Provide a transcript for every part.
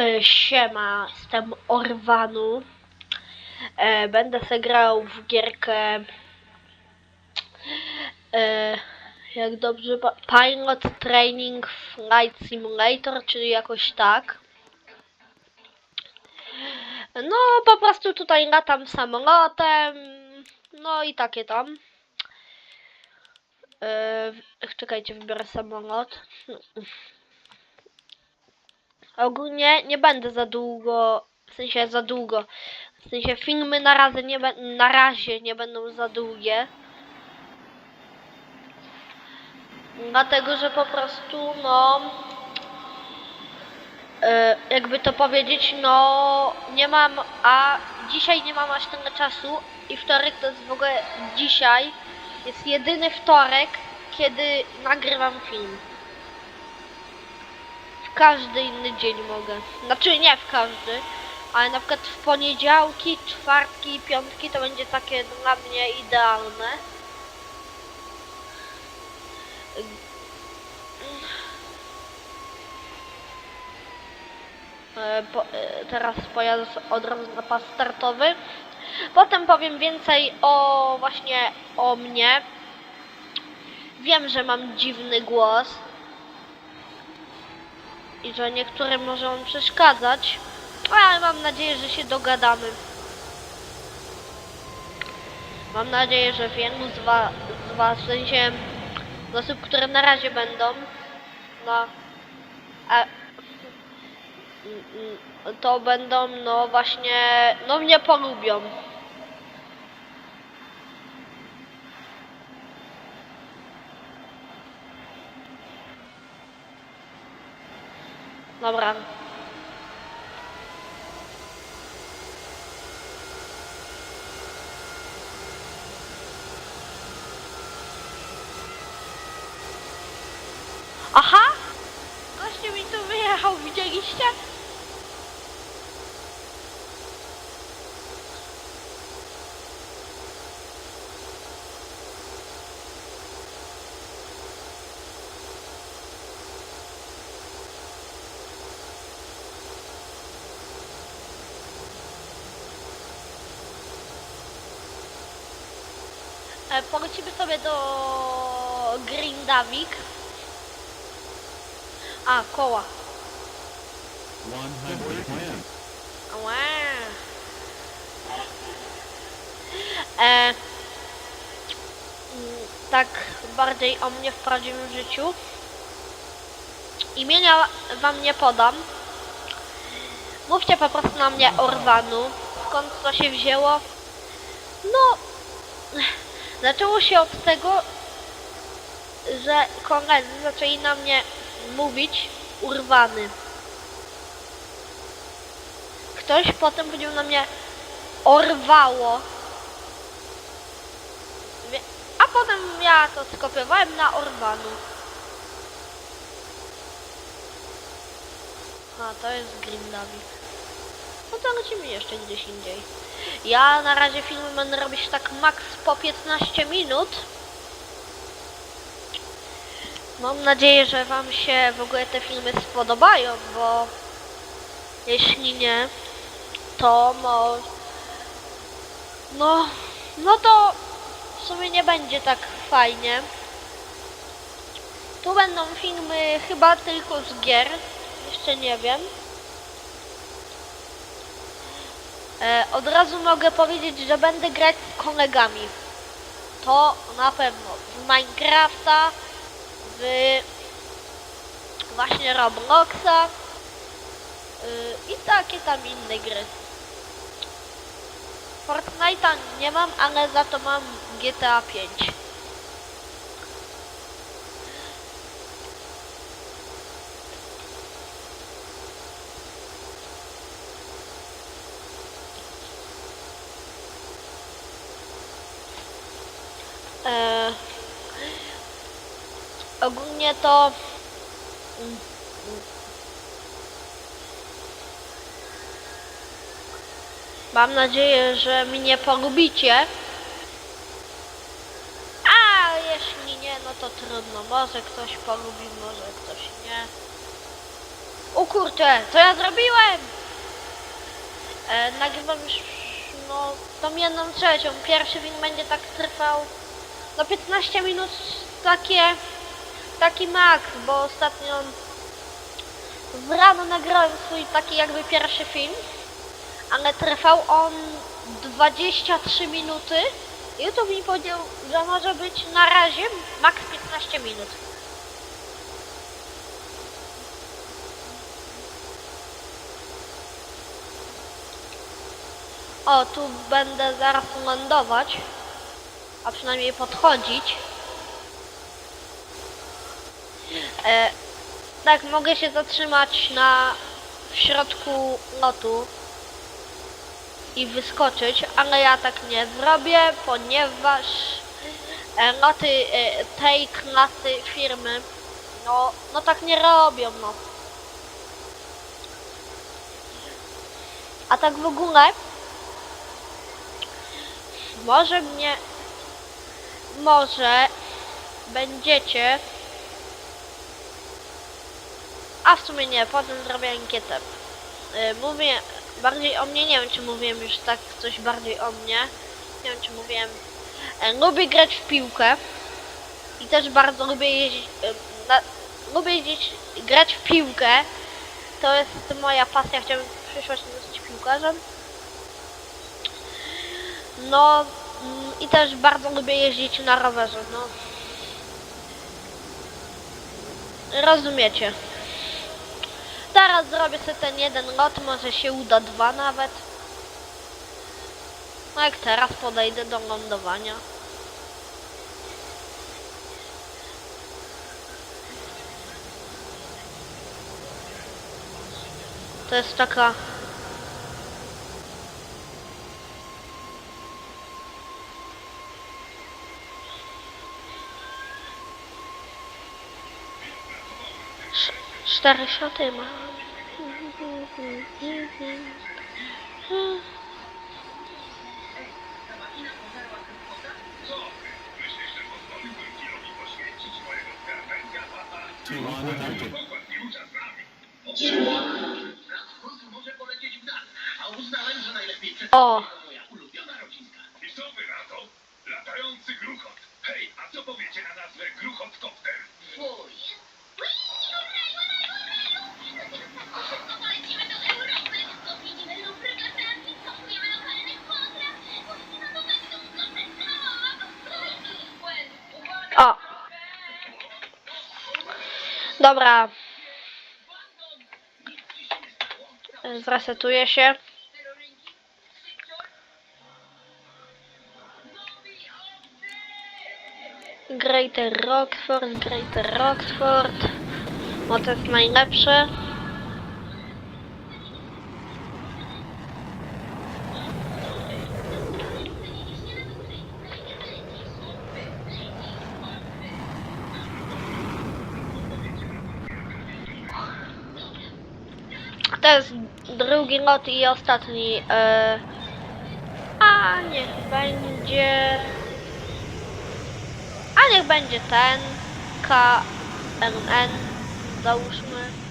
E, Siema, jestem Orwanu. E, Będę se grał w gierkę e, jak dobrze Pilot Training Flight Simulator, czyli jakoś tak. No, po prostu tutaj latam samolotem. No i takie tam. Czekajcie, wybiorę samolot. Ogólnie nie będę za długo, w sensie za długo, w sensie filmy na razie nie, na razie nie będą za długie. Dlatego, że po prostu, no, e, jakby to powiedzieć, no, nie mam, a dzisiaj nie mam aż tyle czasu i wtorek to jest w ogóle dzisiaj, jest jedyny wtorek, kiedy nagrywam film. W każdy inny dzień mogę. Znaczy nie w każdy, ale na przykład w poniedziałki, czwartki i piątki to będzie takie dla mnie idealne. E, Po, e, teraz pojadę od razu na pas startowy. Potem powiem więcej o właśnie o mnie. Wiem, że mam dziwny głos i że niektórym może on przeszkadzać, ale mam nadzieję, że się dogadamy. Mam nadzieję, że wielu z was, z was w sensie z osób, które na razie będą, no, a, mm, mm, to będą, no właśnie, no mnie polubią. Dobra. Aha! Gościu mi tu wyjechał, widzieliście? E, Polecimy sobie do Grindavik. A, koła. 110. Ała. E, tak bardziej o mnie w prawdziwym życiu. Imienia wam nie podam. Mówcie po prostu na mnie Orwanu. Skąd to się wzięło? No, zaczęło się od tego, że koledzy zaczęli na mnie mówić urwany. Ktoś potem powiedział na mnie orwało. A potem ja to skopiowałem na Orwanu. A, to jest Grindavik. No to lecimy jeszcze gdzieś indziej. Ja na razie filmy będę robić tak max po 15 minut. Mam nadzieję, że Wam się w ogóle te filmy spodobają, bo jeśli nie, to mo... No, no to w sumie nie będzie tak fajnie. Tu będą filmy chyba tylko z gier. Jeszcze nie wiem. E, od razu mogę powiedzieć, że będę grać z kolegami. To na pewno. W Minecrafta, w właśnie Robloxa y, i takie tam inne gry. Fortnite'a nie mam, ale za to mam GTA 5. E, ogólnie to mam nadzieję, że mnie polubicie. A jeśli nie, no to trudno. Może ktoś polubi, może ktoś nie. O kurczę, co ja zrobiłem? E, nagrywam już, no, tą jedną trzecią. Pierwszy film będzie tak trwał, no 15 minut, takie, taki max, bo ostatnio w rano nagrałem swój taki jakby pierwszy film, ale trwał on 23 minuty. YouTube mi powiedział, że może być na razie max 15 minut. O, tu będę zaraz lądować, a przynajmniej podchodzić. E, tak, mogę się zatrzymać na w środku lotu i wyskoczyć, ale ja tak nie zrobię, ponieważ e, loty e, tej klasy firmy, no, no tak nie robią, no. A tak w ogóle, może mnie, może będziecie, a w sumie nie, potem zrobię ankietę. Y, Mówię bardziej o mnie, nie wiem czy mówiłem już tak coś bardziej o mnie. Nie wiem czy mówiłem. E, Lubię grać w piłkę i też bardzo lubię jeździć, e, na, lubię jeździć, grać w piłkę. To jest moja pasja, chciałbym w przyszłości zostać piłkarzem. No i też bardzo lubię jeździć na rowerze, no. Rozumiecie. Teraz zrobię sobie ten jeden lot, może się uda dwa nawet. No jak teraz podejdę do lądowania. To jest taka... Cztery szoty mam. może Dobra. Zresetuję się. Greater Rockford, Greater Rockford. Bo to jest najlepsze. To jest drugi lot i ostatni. E... A niech będzie. A niech będzie ten. KNN. Załóżmy.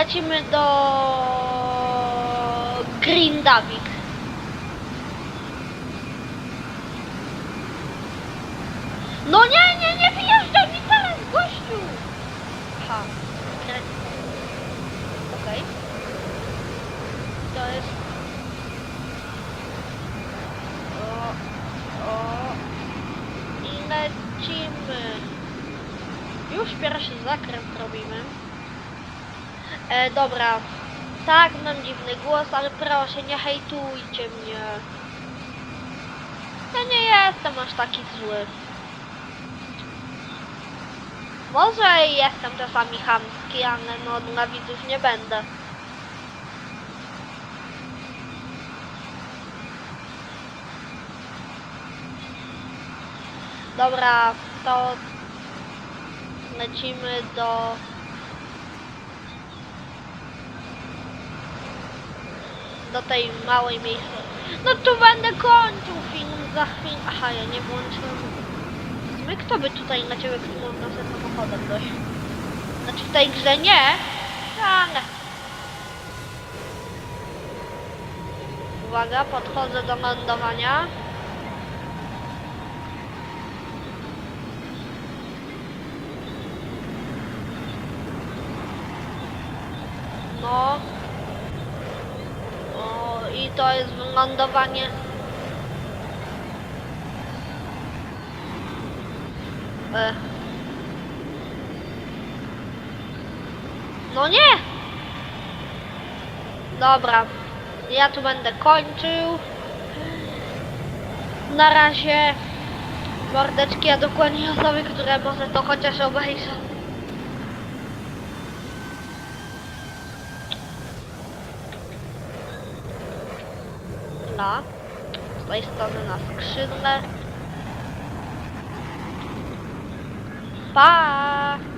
Lecimy do Grindavik. No nie, nie, nie wyjeżdżaj mi teraz, gościu! Aha, okej. To jest... O, o, i lecimy. Już pierwszy zakręt robimy. E, dobra. Tak, mam dziwny głos, ale proszę, nie hejtujcie mnie. Ja nie jestem aż taki zły. Może jestem czasami chamski, ale no dla widzów nie będę. Dobra, to lecimy do do tej małej miejscowości. No tu będę kończył film za chwilę. Aha, ja nie włączyłem. My kto by tutaj na ciebie można sobie samochodem dojść? Znaczy w tej grze nie, ale... Uwaga, podchodzę do lądowania. No. To jest lądowanie. E. No nie! Dobra, ja tu będę kończył. Na razie mordeczki, a dokładnie osoby, które może to chociaż obejrzą. Na z tej strony na skrzydle. Pa!